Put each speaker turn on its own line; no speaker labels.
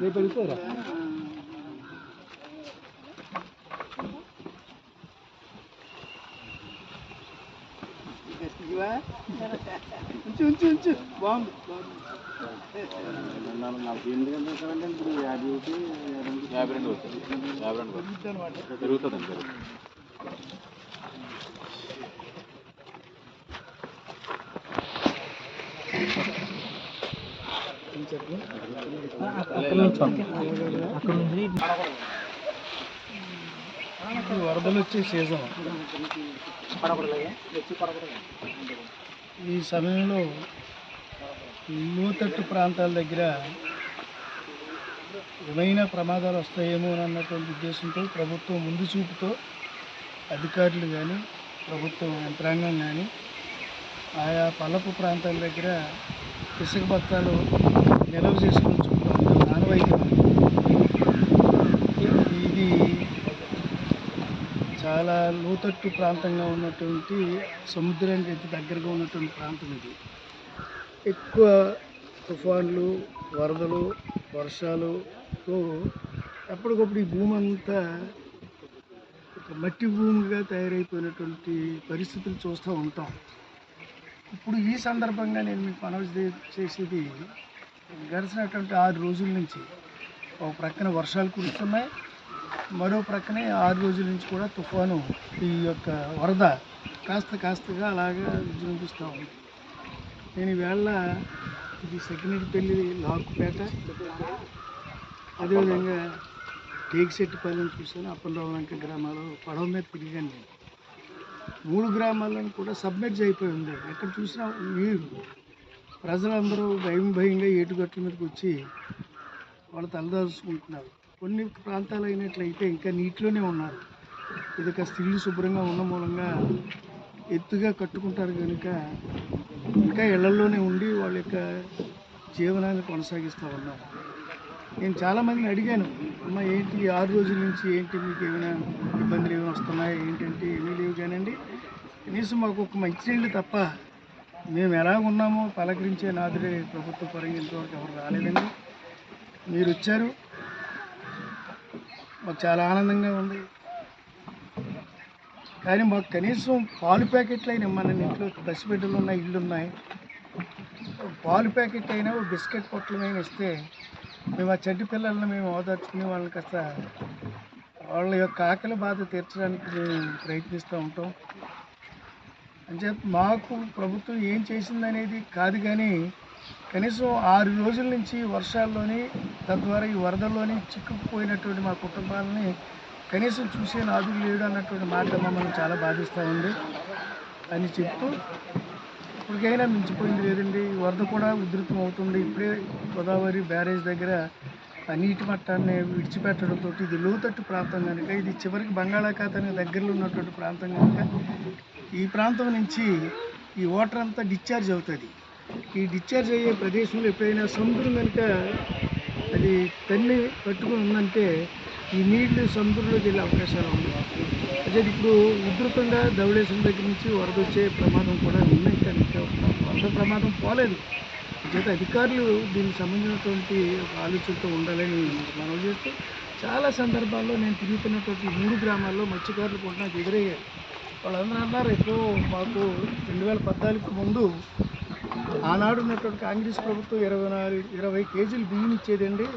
రేపు వెళ్తారా ఉంచు ఉంచు ఉంచు బాగుంది.
యాభై రెండు వస్తుంది యాభై రెండు పెరుగుతుందండి పెరుగుతుంది
ఇప్పుడు వరదలు వచ్చే సీజన్ ఈ సమయంలో లోతట్టు ప్రాంతాల దగ్గర ఏమైనా ప్రమాదాలు వస్తాయేమో అన్నటువంటి ఉద్దేశంతో ప్రభుత్వం ముందు చూపుతో అధికారులు కానీ ప్రభుత్వం యంత్రాంగం కానీ ఆయా పల్లపు ప్రాంతాల దగ్గర ఇసుక బత్తాలు నిల్వ చేసుకుని ఉంచుకుంటాం ఆనవాయితీ ఇది చాలా లోతట్టు ప్రాంతంగా ఉన్నటువంటి సముద్రానికి అతి దగ్గరగా ఉన్నటువంటి ప్రాంతం ఇది. ఎక్కువ తుఫాన్లు వరదలు వర్షాలుతో ఎప్పటికప్పుడు ఈ భూమి అంతా ఒక మట్టి భూమిగా తయారైపోయినటువంటి పరిస్థితులు చూస్తూ ఉంటాం. ఇప్పుడు ఈ సందర్భంగా నేను మీకు మనవి చేసేది గడిచినటువంటి ఆరు రోజుల నుంచి ఒక ప్రక్కన వర్షాలు కురుస్తున్నాయి. మరో ప్రక్కనే ఆరు రోజుల నుంచి కూడా తుఫాను ఈ యొక్క వరద కాస్త కాస్తగా అలాగా విజృంభిస్తూ ఉంది. నేను ఈవేళ ఇది సెకండరీపల్లి లాకుపేట అదేవిధంగా టేక్సెట్టిపల్లిని చూశాను అప్పలరావు గ్రామాలు పడవ మీద తిరిగాను నేను. మూడు గ్రామాలను కూడా సబ్మెర్జ్ అయిపోయి ఉంది. ఎక్కడ చూసినా నీరు. ప్రజలందరూ భయం భయంగా ఏటుగట్ల మీదకి వచ్చి వాళ్ళు తలదాల్చుకుంటున్నారు కొన్ని ప్రాంతాలు అయినట్లయితే ఇంకా నీటిలోనే ఉన్నారు. ఇది ఒక స్త్రీలు శుభ్రంగా ఉన్న మూలంగా ఎత్తుగా కట్టుకుంటారు కనుక ఇంకా ఇళ్ళలోనే ఉండి వాళ్ళ యొక్క జీవనాన్ని కొనసాగిస్తూ ఉన్నారు నేను చాలామందిని అడిగాను అమ్మ ఏంటి ఆరు రోజుల నుంచి ఏంటి మీకు ఏమైనా ఇబ్బందులు ఏమైనా వస్తున్నాయి? ఏంటంటే ఏమీ లేవు కానండి. కనీసం మాకు ఒక మంచినీళ్ళు తప్ప మేము ఎలా ఉన్నామో పలకరించే నాదుడే ప్రభుత్వ పరంగా ఇంతవరకు ఎవరు రాలేదండి. మీరు వచ్చారు మాకు చాలా ఆనందంగా ఉంది. కానీ మాకు కనీసం పాలు ప్యాకెట్లు అయినా మన ఇంట్లో పసిబిడ్డలు ఉన్నాయి ఇళ్ళు ఉన్నాయి. పాలు ప్యాకెట్ అయినా ఓ బిస్కెట్ పొట్లమైనా ఇస్తే మేము ఆ చెడ్డ పిల్లల్ని మేము ఓదార్చుకుని వాళ్ళని కాస్త. వాళ్ళ యొక్క ఆకలి బాధ తీర్చడానికి మేము ప్రయత్నిస్తూ ఉంటాం. అంటే మాకు ప్రభుత్వం ఏం చేసిందనేది కాదు కానీ కనీసం ఆరు రోజుల నుంచి వర్షాల్లోని తద్వారా ఈ వరదల్లోని చిక్కుకుపోయినటువంటి మా కుటుంబాలని కనీసం చూసే నాదులు లేడు అన్నటువంటి మాట మమ్మల్ని చాలా బాధిస్తూ ఉంది అని చెప్తూ ఇప్పటికైనా మించిపోయింది లేదండి. వరద కూడా ఉధృతం అవుతుంది. ఇప్పుడే గోదావరి బ్యారేజ్ దగ్గర ఆ నీటి మట్టాన్ని విడిచిపెట్టడంతో ఇది లోతట్టు ప్రాంతం కనుక ఇది చివరికి బంగాళాఖాతానికి దగ్గరలో ఉన్నటువంటి ప్రాంతం కనుక ఈ ప్రాంతం నుంచి ఈ వాటర్ అంతా డిశ్చార్జ్ అవుతుంది. ఈ డిశ్చార్జ్ అయ్యే ప్రదేశంలో ఎప్పుడైనా సముద్రం కనుక అది తన్ని పట్టుకుని ఉందంటే ఈ నీళ్ళు సముద్రంలోకి వెళ్ళే అవకాశాలు ఉన్నాయి. అదే ఇప్పుడు ఉధృతంగా ధవళేశ్వరం దగ్గర నుంచి వరద వచ్చే ప్రమాదం కూడా ఉన్నాయి కనుక వరద ప్రమాదం పోలేదు. చేత అధికారులు దీనికి సంబంధించినటువంటి ఒక ఆలోచనతో ఉండాలని మనం చేస్తూ చాలా సందర్భాల్లో నేను తిరుగుతున్నటువంటి మూడు గ్రామాల్లో మత్స్యకారులు కూడా నాకు ఎదురయ్యారు. వాళ్ళందరూ అన్నారు ఎప్పుడో మాకు రెండు వేల పద్నాలుగు ముందు ఆనాడు ఉన్నటువంటి కాంగ్రెస్ ప్రభుత్వం ఇరవై నాలుగు ఇరవై కేజీలు బియ్యం ఇచ్చేదండి.